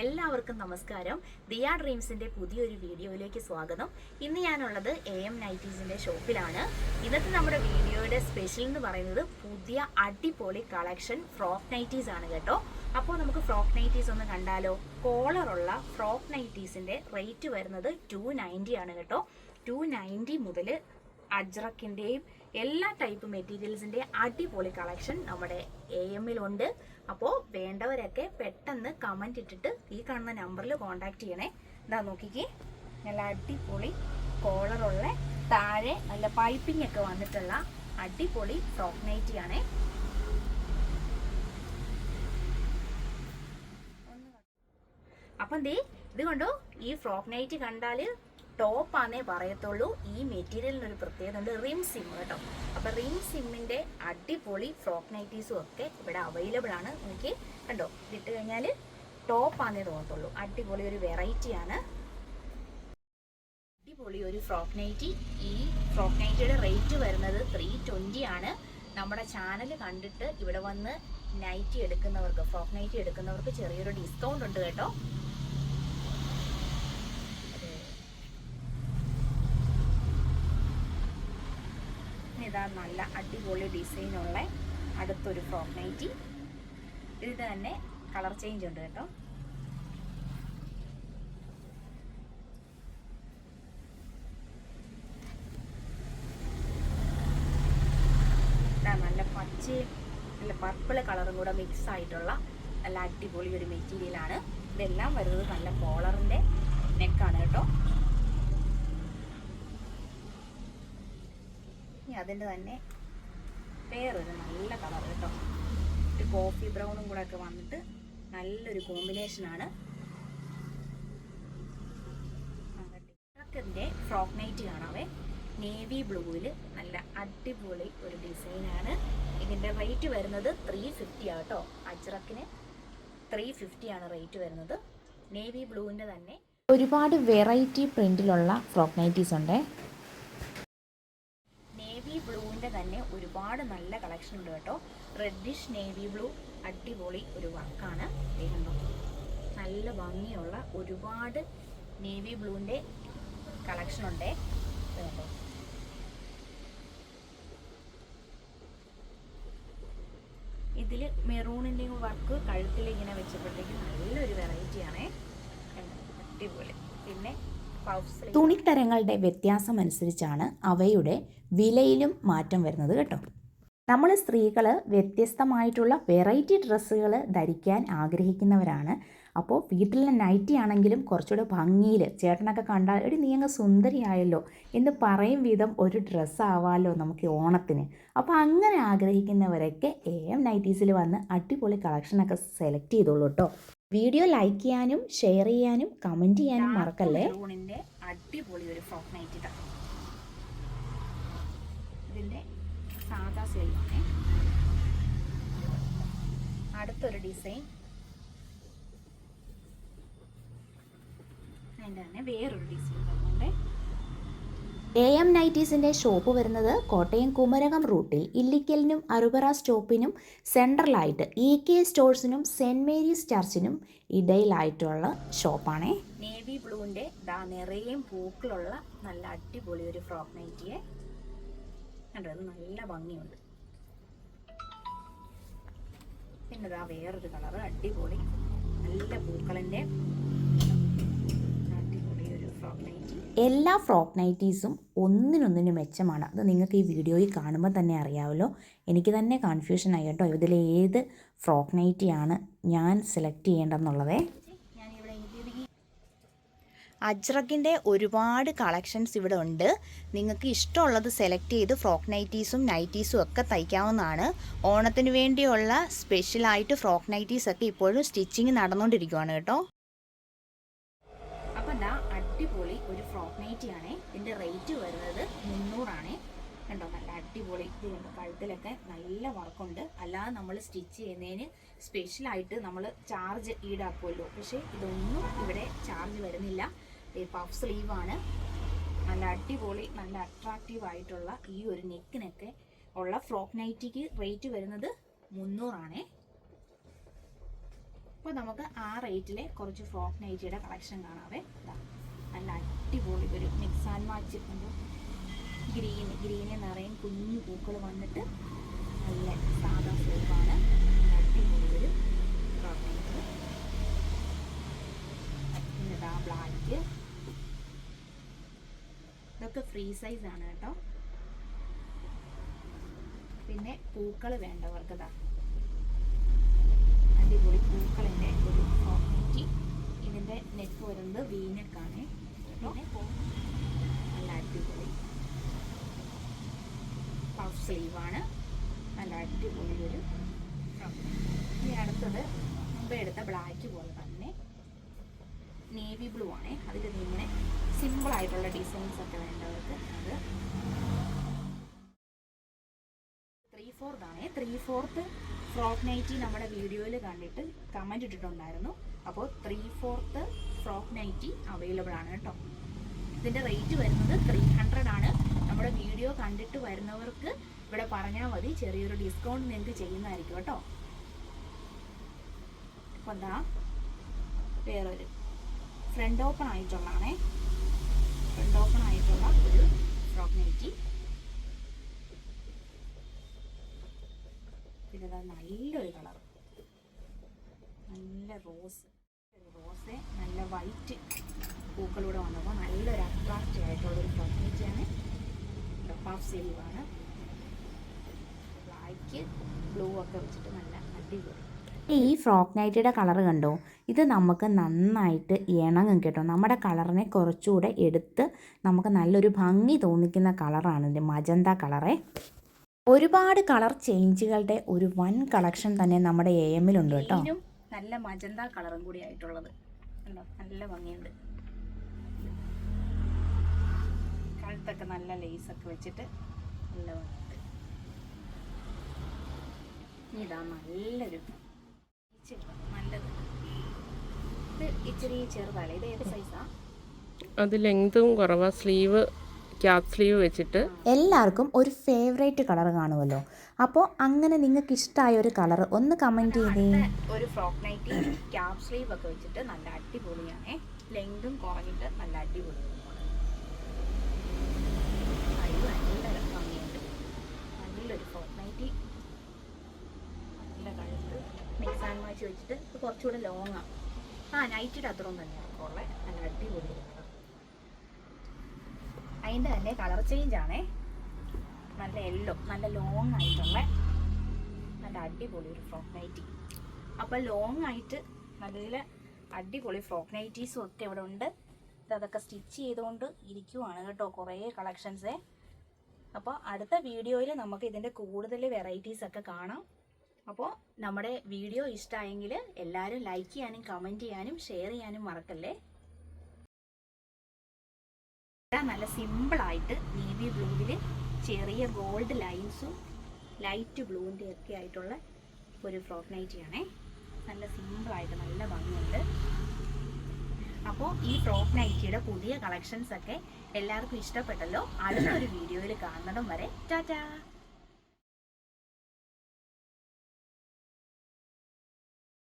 എല്ലാവർക്കും നമസ്കാരം. ദിയ ഡ്രീംസിന്റെ പുതിയൊരു വീഡിയോയിലേക്ക് സ്വാഗതം. ഇന്ന് ഞാനുള്ളത് എ എം നൈറ്റീസിന്റെ ഷോപ്പിലാണ്. ഇന്നത്തെ നമ്മുടെ വീഡിയോയുടെ സ്പെഷ്യൽ എന്ന് പറയുന്നത് പുതിയ അടിപൊളി കളക്ഷൻ ഫ്രോക്ക് നൈറ്റീസ് ആണ് കേട്ടോ. അപ്പോൾ നമുക്ക് ഫ്രോക്ക് നൈറ്റീസ് ഒന്ന് കണ്ടാലോ? കോളറുള്ള ഫ്രോക്ക് നൈറ്റീസിന്റെ റേറ്റ് വരുന്നത് ടു ആണ് കേട്ടോ. ടു നയന്റി മുതൽ അജ്രക്കിന്റെയും എല്ലാ ടൈപ്പ് മെറ്റീരിയൽസിന്റെ അടിപൊളി കളക്ഷൻ നമ്മുടെ എ എമ്മിലുണ്ട് അപ്പോൾ വേണ്ടവരൊക്കെ പെട്ടെന്ന് കമന്റ് ഇട്ടിട്ട് ഈ കാണുന്ന നമ്പറിൽ കോൺടാക്ട് ചെയ്യണേ. ഇതാ നോക്കിക്കേ. നല്ല അടിപൊളി കോളറുള്ള താഴെ നല്ല പൈപ്പിംഗ് ഒക്കെ വന്നിട്ടുള്ള അടിപൊളി ഫ്രോക്ക് ആണേ. അപ്പം ദേ ഇത് കണ്ടോ? ഈ ഫ്രോക്ക് നൈറ്റ് കണ്ടാൽ ടോപ്പാന്നേ പറയത്തുള്ളൂ. ഈ മെറ്റീരിയലിന് ഒരു പ്രത്യേകത ഉണ്ട് റിം സിം കേട്ടോ. അപ്പോൾ റിം സിമ്മിന്റെ അടിപൊളി ഫ്രോക്ക് നൈറ്റീസും ഒക്കെ ഇവിടെ അവൈലബിൾ ആണ്. എനിക്ക് കണ്ടോ? ഇട്ട് കഴിഞ്ഞാൽ ടോപ്പാന്നേ തോന്നത്തുള്ളൂ. അടിപൊളി ഒരു വെറൈറ്റി ആണ്. അടിപൊളി ഒരു ഫ്രോക്ക് നൈറ്റി. ഈ ഫ്രോക്ക് നൈറ്റിയുടെ റേറ്റ് വരുന്നത് ത്രീ ട്വന്റി ആണ്. നമ്മുടെ ചാനൽ കണ്ടിട്ട് ഇവിടെ വന്ന് നൈറ്റി എടുക്കുന്നവർക്ക് ഫ്രോക്ക് നൈറ്റി എടുക്കുന്നവർക്ക് ചെറിയൊരു ഡിസ്കൗണ്ട് ഉണ്ട് കേട്ടോ. ഇതാ നല്ല അടിപൊളി ഡിസൈനുള്ള അടുത്തൊരു ഫ്രോക്ക് നൈറ്റി. ഇത് തന്നെ കളർ ചേഞ്ച് ഉണ്ട് കേട്ടോ. നല്ല പച്ചയും നല്ല പർപ്പിൾ കളറും കൂടെ മിക്സ് ആയിട്ടുള്ള നല്ല അടിപൊളി ഒരു മെറ്റീരിയലാണ് ഇതെല്ലാം വരുന്നത് നല്ല കോളറിന്റെ നെക്കാണ് കേട്ടോ. അതിന്റെ തന്നെ വേറൊരു നല്ല കളർ കേട്ടോ. ഒരു കോഫി ബ്രൗണും കൂടെ ഒക്കെ വന്നിട്ട് നല്ലൊരു കോമ്പിനേഷനാണ് ിന്റെ ഫ്രോക്ക് നൈറ്റ് കാണാവേ. നേവി ബ്ലൂവിൽ നല്ല അടിപൊളി ഒരു ഡിസൈനാണ് ഇതിന്റെ റേറ്റ് വരുന്നത് ത്രീ ഫിഫ്റ്റി ആട്ടോ അജ്രക്കിന് ത്രീ ഫിഫ്റ്റി ആണ് റേറ്റ് വരുന്നത്. നേവി ബ്ലൂവിന്റെ തന്നെ ഒരുപാട് വെറൈറ്റി പ്രിന്റിലുള്ള ഫ്രോക്ക് നൈറ്റീസ് ഉണ്ട്. ബ്ലൂവിന്റെ തന്നെ ഒരുപാട് നല്ല കളക്ഷൻ ഉണ്ട് കേട്ടോ. റെഡിഷ് നേവി ബ്ലൂ അടിപൊളി ഒരു വർക്കാണ്. കണ്ടോ? നല്ല ഭംഗിയുള്ള ഒരുപാട് നേവി ബ്ലൂവിന്റെ കളക്ഷൻ ഉണ്ട്. കേട്ടോ ഇതിൽ മെറൂണിന്റെയും വർക്ക് കഴുത്തിൽ ഇങ്ങനെ വെച്ചപ്പോഴത്തേക്കും നല്ലൊരു വെറൈറ്റിയാണ്? അടിപൊളി. പിന്നെ തുണിത്തരങ്ങളുടെ വ്യത്യാസം അനുസരിച്ചാണ് അവയുടെ വിലയിലും മാറ്റം വരുന്നത് കേട്ടോ. നമ്മൾ സ്ത്രീകൾ വ്യത്യസ്തമായിട്ടുള്ള വെറൈറ്റി ഡ്രസ്സുകൾ ധരിക്കാൻ ആഗ്രഹിക്കുന്നവരാണ്. അപ്പോൾ വീട്ടിലെ നൈറ്റി ആണെങ്കിലും കുറച്ചുകൂടെ ഭംഗിയിൽ ചേട്ടനൊക്കെ കണ്ടാൽ ഒരു നീ അങ്ങ് സുന്ദരിയായല്ലോ എന്ന് പറയും വിധം ഒരു ഡ്രസ്സാവാമല്ലോ നമുക്ക് ഓണത്തിന്. അപ്പോൾ അങ്ങനെ ആഗ്രഹിക്കുന്നവരൊക്കെ എ എം നൈറ്റീസിൽ വന്ന് അടിപൊളി കളക്ഷനൊക്കെ സെലക്ട് ചെയ്തോളൂ കേട്ടോ. വീഡിയോ ലൈക്ക് ചെയ്യാനും ഷെയർ ചെയ്യാനും കമന്റ് ചെയ്യാനും മറക്കല്ലേ? അടിപൊളി ഒരു ഫ്രോക്ക് നൈറ്റ് ഇതാ. ഇതിന്റെ സാധാ സ്ലീവാണ് അടുത്തൊരു ഡിസൈൻ അതിന്റെ തന്നെ വേറൊരു ഡിസൈൻ വരുന്നുണ്ട് എ എം നൈറ്റീസിന്റെ ഷോപ്പ് വരുന്നത് കോട്ടയം കുമരകം റൂട്ടിൽ ഇല്ലിക്കലിനും അറുപറ സ്റ്റോപ്പിനും സെൻട്രലായിട്ട് ഇ കെ സ്റ്റോഴ്സിനും സെന്റ് മേരീസ് ചർച്ചിനും ഇടയിലായിട്ടുള്ള ഷോപ്പാണേ നേവി ബ്ലൂവിന്റെ ദാ നിറയും പൂക്കളുള്ള നല്ല അടിപൊളി ഒരു ഫ്രോക്ക് നൈറ്റിയെ കണ്ടോ ഇത് നല്ല ഭംഗിയുണ്ട്. പിന്നെ ഇതാ വേറൊരു കളർ അടിപൊളി. നല്ല പൂക്കളിന്റെ എല്ലാ ഫ്രോക്ക് നൈറ്റീസും ഒന്നിനൊന്നിന് മെച്ചമാണ്. അത് നിങ്ങൾക്ക് ഈ വീഡിയോയിൽ കാണുമ്പോൾ തന്നെ അറിയാമല്ലോ എനിക്ക് തന്നെ കൺഫ്യൂഷൻ ആയി കേട്ടോ. ഇതിൽ ഏത് ഫ്രോക്ക് നൈറ്റിയാണ് ഞാൻ സെലക്ട് ചെയ്യേണ്ടതെന്നുള്ളതേ. അജ്രക്കിന്റെ ഒരുപാട് കളക്ഷൻസ് ഇവിടെ ഉണ്ട്. നിങ്ങൾക്ക് ഇഷ്ടമുള്ളത് സെലക്ട് ചെയ്ത് ഫ്രോക്ക് നൈറ്റീസും നൈറ്റീസും ഒക്കെ തയ്ക്കാവുന്നതാണ്. ഓണത്തിന് വേണ്ടിയുള്ള സ്പെഷ്യലായിട്ട് ഫ്രോക്ക് നൈറ്റീസൊക്കെ ഇപ്പോഴും സ്റ്റിച്ചിങ് നടന്നുകൊണ്ടിരിക്കുവാണ് കേട്ടോ. നൈറ്റിയാണേ ഇതിന്റെ റേറ്റ് വരുന്നത് മുന്നൂറാണേ. കണ്ടോ നല്ല അടിപൊളി ഇത് കണ്ടോ കഴുത്തിലൊക്കെ നല്ല വർക്കുണ്ട്. അല്ലാതെ നമ്മൾ സ്റ്റിച്ച് ചെയ്യുന്നതിന് സ്പെഷ്യലായിട്ട് നമ്മൾ ചാർജ് ഈടാക്കുമല്ലോ. പക്ഷേ ഇതൊന്നും ഇവിടെ ചാർജ് വരുന്നില്ല. പഫ് സ്ലീവാണ് നല്ല അടിപൊളി നല്ല അട്രാക്റ്റീവ് ആയിട്ടുള്ള ഈ ഒരു നെക്കിനൊക്കെ ഉള്ള ഫ്രോക്ക് നൈറ്റിക്ക് റേറ്റ് വരുന്നത് മുന്നൂറാണേ. അപ്പോൾ നമുക്ക് ആ റേറ്റിലെ കുറച്ച് ഫ്രോക്ക് നൈറ്റിയുടെ കളക്ഷൻ കാണാവേ. ദാ, നല്ല അടിപൊളി ഒരു മിക്സ് ആൻഡ് മാച്ച് ഗ്രീൻ ഗ്രീന് നിറയും കുഞ്ഞു പൂക്കൾ വന്നിട്ട് നല്ല സാധാ ഫ്ലേവാണ് അടിപൊളി ഒരു ഇതാ ബ്ലാക്ക് ഇതൊക്കെ ഫ്രീ സൈസ് ആണ് കേട്ടോ. പിന്നെ പൂക്കൾ വേണ്ടവർക്ക് ഇതാ അടിപൊളി പൂക്കളിന്റെ ഒരു ഫോർമാറ്റി ഇതിന്റെ നെക്ക് വരുന്നത് വീനക്കാണ് പിന്നെ നല്ല അടിപൊളി പഫ് സ്ലീവാണ് നല്ല അടിപൊളി ഒരു. ഇനി അടുത്തത് മുമ്പേ എടുത്ത ബ്ലാക്ക് പോലെ തന്നെ നേവി ബ്ലൂ ആണ്. അതിൽ ഇങ്ങനെ സിമ്പിൾ ആയിട്ടുള്ള ഡിസൈൻസ് ഒക്കെ വേണ്ടവർക്ക് അത് ത്രീ ഫോർത്ത് ആണ്. ത്രീ ഫോർത്ത് ഫ്രോക്ക് നൈറ്റി നമ്മുടെ വീഡിയോയിൽ കണ്ടിട്ട് കമന്റ് ഇട്ടിട്ടുണ്ടായിരുന്നു. അപ്പോൾ three fourth frock nighty available ആണ് കേട്ടോ. ഇതിന്റെ റേറ്റ് വരുന്നത് ത്രീ ഹൺഡ്രഡ് ആണ്. നമ്മുടെ വീഡിയോ കണ്ടിട്ട് വരുന്നവർക്ക് ഇവിടെ പറഞ്ഞാൽ മതി. ചെറിയൊരു ഡിസ്കൗണ്ട് നിങ്ങൾക്ക് ചെയ്യുന്നതായിരിക്കും കേട്ടോ. അപ്പോൾ എന്താ വേറൊരു ഫ്രണ്ട് ഓപ്പൺ ആയിട്ടുള്ളതാണേ. ഫ്രണ്ട് ഓപ്പൺ ആയിട്ടുള്ള ഒരു ഫ്രോക്ക് നൈറ്റി. പിന്നെ നല്ലൊരു കളർ നല്ല റോസ് റോസ് നല്ല വൈറ്റ് പൂക്കളൂടെ വന്നപ്പോൾ നല്ലൊരു അട്രാക്റ്റീവ് ആയിട്ടുള്ളൊരു സെലിവാണ് പഫ് സ്ലീവാണ് ബ്ലാക്ക് ബ്ലൂ ഒക്കെ വെച്ചിട്ട് നല്ല അടിപൊളി. ഈ ഫ്രോക്ക് നൈറ്റിയുടെ കളർ കണ്ടോ? ഇത് നമുക്ക് നന്നായിട്ട് ഇണങ്ങും കേട്ടോ. നമ്മുടെ കളറിനെ കുറച്ചുകൂടെ എടുത്ത് നമുക്ക് നല്ലൊരു ഭംഗി തോന്നിക്കുന്ന കളറാണ് ഇതിന്റെ മജന്ത കളറേ ഒരുപാട് കളർ ചേഞ്ചുകളുടെ ഒരു വൻ കളക്ഷൻ തന്നെ നമ്മുടെ എ എമ്മിലുണ്ട് കേട്ടോ. നല്ല മജന്ത കളറും കൂടി ആയിട്ടുള്ളത്. നല്ല ഭംഗിയുണ്ട്. കഴുത്തൊക്കെ നല്ല ലേസ് ഒക്കെ വെച്ചിട്ട് നല്ല ഇതാ നല്ലൊരു നല്ലത്. ഇത് ഇച്ചിരി ചെറുതാണ്. ഇത് ഏത് സൈസാ അത് ലെങ്തും കുറവാ. സ്ലീവ് ക്യാപ് സ്ലീവ് വെച്ചിട്ട്. എല്ലാവർക്കും ഒരു ഫേവറേറ്റ് കളർ കാണുമല്ലോ. അപ്പോൾ അങ്ങനെ നിങ്ങൾക്ക് ഇഷ്ടമായ ഒരു കളർ ഒന്ന് കമന്റ് ചെയ്തേ. ഒരു ഫ്രോക്ക് നൈറ്റി ക്യാപ് സ്ലീവ് ഒക്കെ വെച്ചിട്ട് നല്ല അടിപൊളിയാണേ. ലെങ്തും കുറഞ്ഞിട്ട് നല്ല അടിപൊളിയാണ് അത് നല്ല ഭംഗിയുണ്ട് നല്ലൊരു ഫ്രോക്ക് നൈറ്റി നല്ല കഴുത്ത് മിക്സ് ആൻഡ് മാച്ച് വെച്ചിട്ട് ഇത് കുറച്ചുകൂടെ ലോങ്ങാണ് ആ നൈറ്റിയുടെ അത്രയും തന്നെയാണ് ഉള്ളത് നല്ല അടിപൊളി. അതിന്റെ തന്നെ കളർ ചേഞ്ച് ആണേ. നല്ല യെല്ലോ നല്ല ലോങ് ആയിട്ടുള്ള നല്ല അടിപൊളി ഒരു ഫ്രോക്ക് നൈറ്റി അപ്പോൾ ലോങ് ആയിട്ട് നല്ല അടിപൊളി ഫ്രോക്ക് നൈറ്റീസും ഒക്കെ ഇവിടെ ഉണ്ട്. അതൊക്കെ സ്റ്റിച്ച് ചെയ്തുകൊണ്ട് ഇരിക്കുവാണ് കേട്ടോ കുറേ കളക്ഷൻസേ അപ്പോൾ അടുത്ത വീഡിയോയിൽ നമുക്ക് ഇതിന്റെ കൂടുതൽ വെറൈറ്റീസ് ഒക്കെ കാണാം. അപ്പോൾ നമ്മുടെ വീഡിയോ ഇഷ്ടമായെങ്കിൽ എല്ലാവരും ലൈക്ക് ചെയ്യാനും കമന്റ് ചെയ്യാനും ഷെയർ ചെയ്യാനും മറക്കല്ലേ? നല്ല സിമ്പിളായിട്ട് നേവി ബ്ലൂവിൽ ചെറിയ ഗോൾഡ് ലൈൻസും ലൈറ്റ് ബ്ലൂവിന്റെ ഒക്കെ ആയിട്ടുള്ള ഒരു ഫ്രോക്ക് നൈറ്റിയാണേ നല്ല സിമ്പിളായിട്ട് നല്ല ഭംഗിയുണ്ട്. അപ്പോൾ ഈ ഫ്രോക്ക് നൈറ്റിയുടെ പുതിയ കളക്ഷൻസ് ഒക്കെ എല്ലാവർക്കും ഇഷ്ടപ്പെട്ടല്ലോ. അടുത്തൊരു വീഡിയോയിൽ കാണുന്നതും വരെ ടാറ്റാ!